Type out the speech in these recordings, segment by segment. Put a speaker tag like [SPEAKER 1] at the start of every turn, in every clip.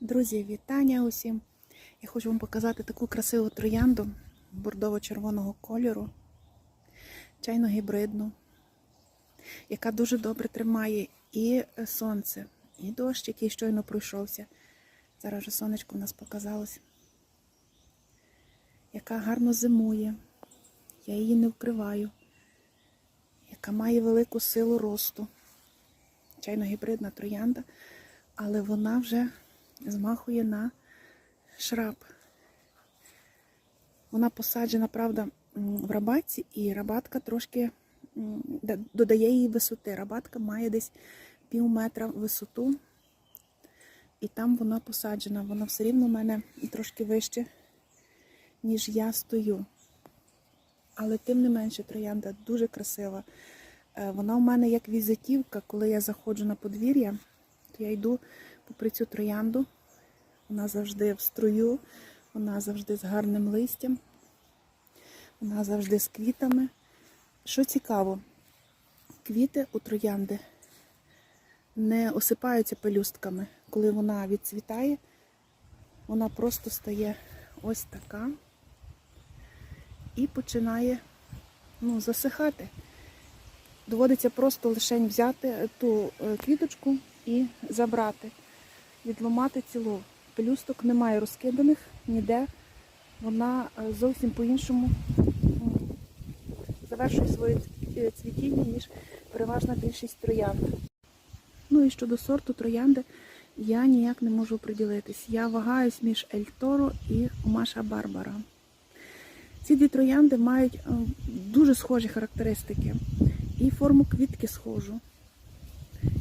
[SPEAKER 1] Друзі, вітання усім! Я хочу вам показати таку красиву троянду бордово-червоного кольору, чайно-гібридну, яка дуже добре тримає і сонце, і дощ, який щойно пройшовся. Зараз вже сонечко у нас показалось. Яка гарно зимує. Я її не вкриваю, яка має велику силу росту. Чайно-гібридна троянда, але вона вже змахує на шраб. Вона посаджена, правда, в рабатці, і рабатка трошки додає їй висоти. Рабатка має десь пів метра висоту, і там вона посаджена. Вона все рівно в мене трошки вище, ніж я стою. Але тим не менше троянда дуже красива. Е, Вона у мене як візитівка, коли я заходжу на подвір'я, то я йду попри цю троянду. Вона завжди в струю, вона завжди з гарним листям, вона завжди з квітами. Що цікаво, квіти у троянди не осипаються пелюстками. Коли вона відцвітає, вона просто стає ось така і починає ну, засихати. Доводиться просто лише взяти ту е, квіточку і забрати, відломати цілу. Пелюсток немає розкиданих ніде. Вона е, зовсім по-іншому завершує своє цвітіння, ніж переважна більшість троянд. Ну і щодо сорту троянди, я ніяк не можу приділитись. Я вагаюсь між Ель Торо і Маша Барбара. Ці дві троянди мають е, дуже схожі характеристики. І форму квітки схожу,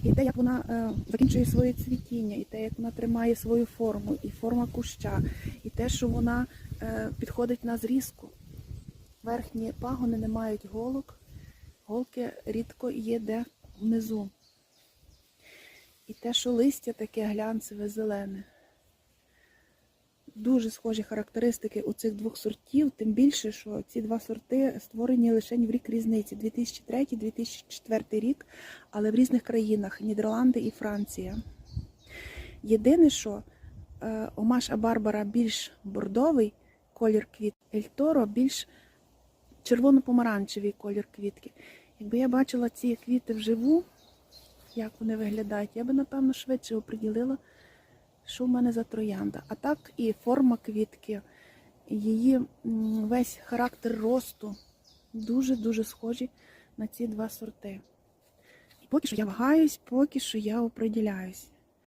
[SPEAKER 1] і те, як вона е, закінчує своє цвітіння, і те, як вона тримає свою форму, і форма куща, і те, що вона е, підходить на зрізку. Верхні пагони не мають голок, голки рідко є де внизу. І те, що листя таке глянцеве, зелене. Дуже схожі характеристики у цих двох сортів, тим більше, що ці два сорти створені лише в рік різниці 2003-2004 рік, але в різних країнах Нідерланди і Франція. Єдине, що е, Омаш Барбара більш бордовий колір квіт, Ель Торо більш червоно-помаранчевий колір квітки. Якби я бачила ці квіти вживу, як вони виглядають, я би, напевно, швидше оприділила, що в мене за троянда. А так і форма квітки, її весь характер росту дуже-дуже схожі на ці два сорти. Поки що я вагаюсь, поки що я оприділяюсь.